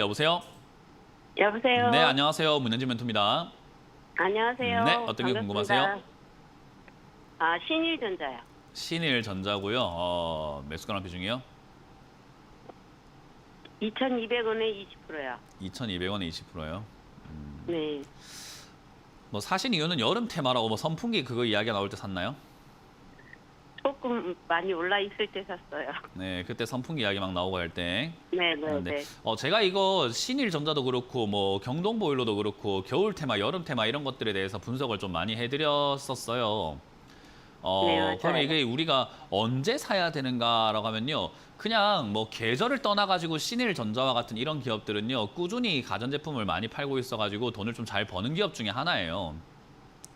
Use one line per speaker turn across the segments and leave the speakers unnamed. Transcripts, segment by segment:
여보세요?
여보세요.
네, 안녕하세요. 문현진 멘토입니다.
안녕하세요.
네, 어떤 게
반갑습니다.
궁금하세요?
아, 신일전자요.
신일전자고요. 어, 매수가랑 비중이요?
2,200원에 20%요.
2,200원에 20%요.
네.
뭐 사신 이유는 여름 테마라고 뭐 선풍기 그거 이야기가 나올 때 샀나요?
조금 많이 올라 있을 때 샀어요.
네, 그때 선풍기 이야기 막 나오고 할 때.
네, 네,
아,
네.
어, 제가 이거 신일전자도 그렇고 뭐 경동보일러도 그렇고 겨울 테마, 여름 테마 이런 것들에 대해서 분석을 좀 많이 해드렸었어요. 어,
네, 맞아요.
그러면 이게 우리가 언제 사야 되는가라고 하면요. 그냥 뭐 계절을 떠나가지고 신일전자와 같은 이런 기업들은요. 꾸준히 가전제품을 많이 팔고 있어가지고 돈을 좀 잘 버는 기업 중에 하나예요.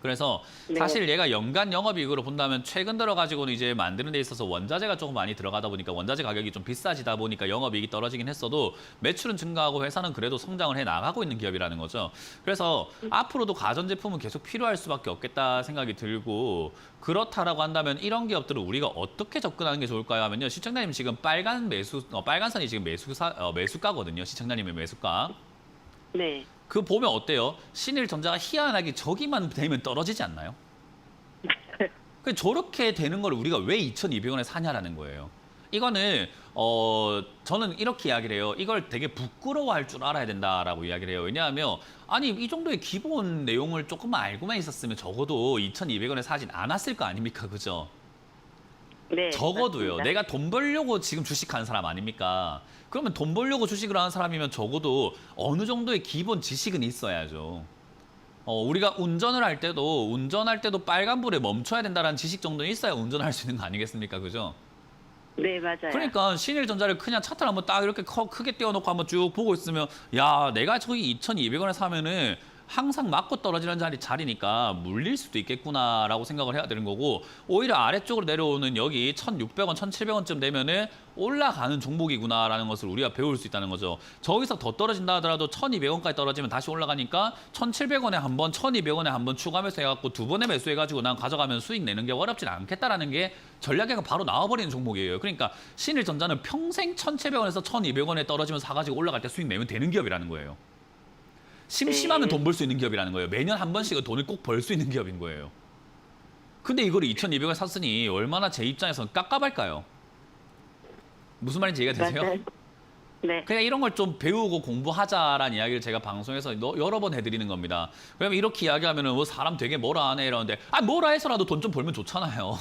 그래서
네.
사실 얘가 연간 영업이익으로 본다면 최근 들어가지고는 이제 만드는 데 있어서 원자재가 조금 많이 들어가다 보니까 원자재 가격이 좀 비싸지다 보니까 영업이익이 떨어지긴 했어도 매출은 증가하고 회사는 그래도 성장을 해 나가고 있는 기업이라는 거죠. 그래서 앞으로도 가전제품은 계속 필요할 수밖에 없겠다 생각이 들고 그렇다라고 한다면 이런 기업들은 우리가 어떻게 접근하는 게 좋을까요 하면요. 시청자님 지금 빨간 매수 어, 빨간 선이 지금 매수사 어, 매수가거든요. 시청자님의 매수가.
네.
그 보면 어때요? 신일전자가 희한하게 저기만 되면 떨어지지 않나요? 그 저렇게 되는 걸 우리가 왜 2,200원에 사냐라는 거예요. 이거는 어 저는 이렇게 이야기를 해요. 이걸 되게 부끄러워할 줄 알아야 된다라고 이야기를 해요. 왜냐하면 아니 이 정도의 기본 내용을 조금만 알고만 있었으면 적어도 2,200원에 사진 않았을 거 아닙니까, 그죠?
네.
적어도요.
맞습니다.
내가 돈 벌려고 지금 주식하는 사람 아닙니까? 그러면 돈 벌려고 주식을 하는 사람이면 적어도 어느 정도의 기본 지식은 있어야죠. 어, 우리가 운전을 할 때도 운전할 때도 빨간불에 멈춰야 된다는 지식 정도는 있어야 운전할 수 있는 거 아니겠습니까? 그죠?
네, 맞아요.
그러니까 신일전자를 그냥 차트를 한번 딱 이렇게 커- 크게 띄워놓고 한번 쭉 보고 있으면 야 내가 저기 2,200원에 사면은 항상 맞고 떨어지는 자리 자리니까 물릴 수도 있겠구나라고 생각을 해야 되는 거고 오히려 아래쪽으로 내려오는 여기 1,600원, 1,700원쯤 되면은 올라가는 종목이구나라는 것을 우리가 배울 수 있다는 거죠. 저기서 더 떨어진다 하더라도 1,200원까지 떨어지면 다시 올라가니까 1,700원에 한 번, 1,200원에 한 번 추가 매수해갖고 두 번에 매수해가지고 난 가져가면 수익 내는 게 어렵진 않겠다라는 게 전략에가 바로 나와버리는 종목이에요. 그러니까 신일전자는 평생 1,700원에서 1,200원에 떨어지면 사가지고 올라갈 때 수익 내면 되는 기업이라는 거예요. 심심하면
네.
돈벌 수 있는 기업이라는 거예요. 매년 한 번씩은 돈을 꼭 벌 수 있는 기업인 거예요. 근데 이거를 2,200원 샀으니 얼마나 제 입장에서는 깝깝할까요? 무슨 말인지 이해가 되세요?
맞아요. 네.
그냥 이런 걸 좀 배우고 공부하자라는 이야기를 제가 방송에서 너- 여러 번 해드리는 겁니다. 그러면 이렇게 이야기하면은 뭐 사람 되게 뭐라 하네 이러는데 아 뭐라 해서라도 돈 좀 벌면 좋잖아요.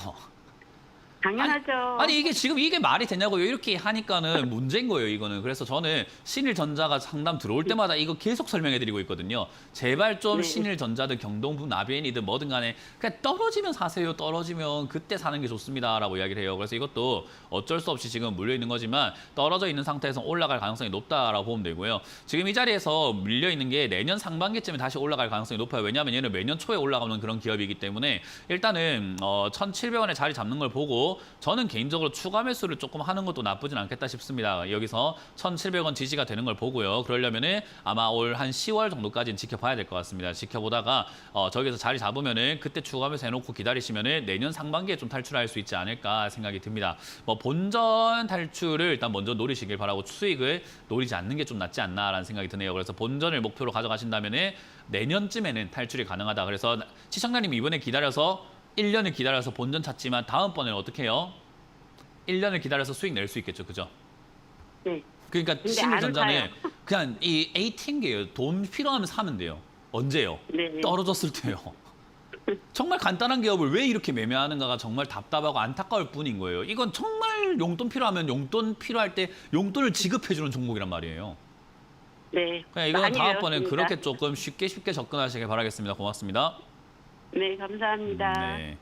당연하죠.
아니 이게 지금 이게 말이 되냐고요? 이렇게 하니까는 문제인 거예요, 이거는. 그래서 저는 신일전자가 상담 들어올 때마다 이거 계속 설명해 드리고 있거든요. 제발 좀
네.
신일전자든 경동부 나비엔이든 뭐든 간에 그냥 떨어지면 사세요. 떨어지면 그때 사는 게 좋습니다라고 이야기를 해요. 그래서 이것도 어쩔 수 없이 지금 물려 있는 거지만 떨어져 있는 상태에서 올라갈 가능성이 높다라고 보면 되고요. 지금 이 자리에서 밀려 있는 게 내년 상반기쯤에 다시 올라갈 가능성이 높아요. 왜냐하면 얘는 매년 초에 올라가는 그런 기업이기 때문에 일단은 어, 1,700원에 자리 잡는 걸 보고 저는 개인적으로 추가 매수를 조금 하는 것도 나쁘진 않겠다 싶습니다. 여기서 1,700원 지지가 되는 걸 보고요. 그러려면은 아마 올 한 10월 정도까지는 지켜봐야 될 것 같습니다. 지켜보다가 어, 저기서 자리 잡으면은 그때 추가 매수 해놓고 기다리시면은 내년 상반기에 좀 탈출할 수 있지 않을까 생각이 듭니다. 뭐 본전 탈출을 일단 먼저 노리시길 바라고 수익을 노리지 않는 게 좀 낫지 않나라는 생각이 드네요. 그래서 본전을 목표로 가져가신다면은 내년쯤에는 탈출이 가능하다. 그래서 시청자님 이번에 기다려서 1년을 기다려서 본전 찾지만 다음번에는 어떻게 해요? 1년을 기다려서 수익 낼 수 있겠죠. 그죠?
네.
그러니까
안
그냥 이 ATM기예요. 돈 필요하면 사면 돼요. 언제요?
네.
떨어졌을 때요. 정말 간단한 기업을 왜 이렇게 매매하는가가 정말 답답하고 안타까울 뿐인 거예요. 이건 정말 용돈 필요하면 용돈 필요할 때 용돈을 지급해주는 종목이란 말이에요.
네.
그냥 다음번엔
배웠습니다.
그렇게 조금 쉽게 쉽게 접근하시길 바라겠습니다. 고맙습니다.
네, 감사합니다.
네.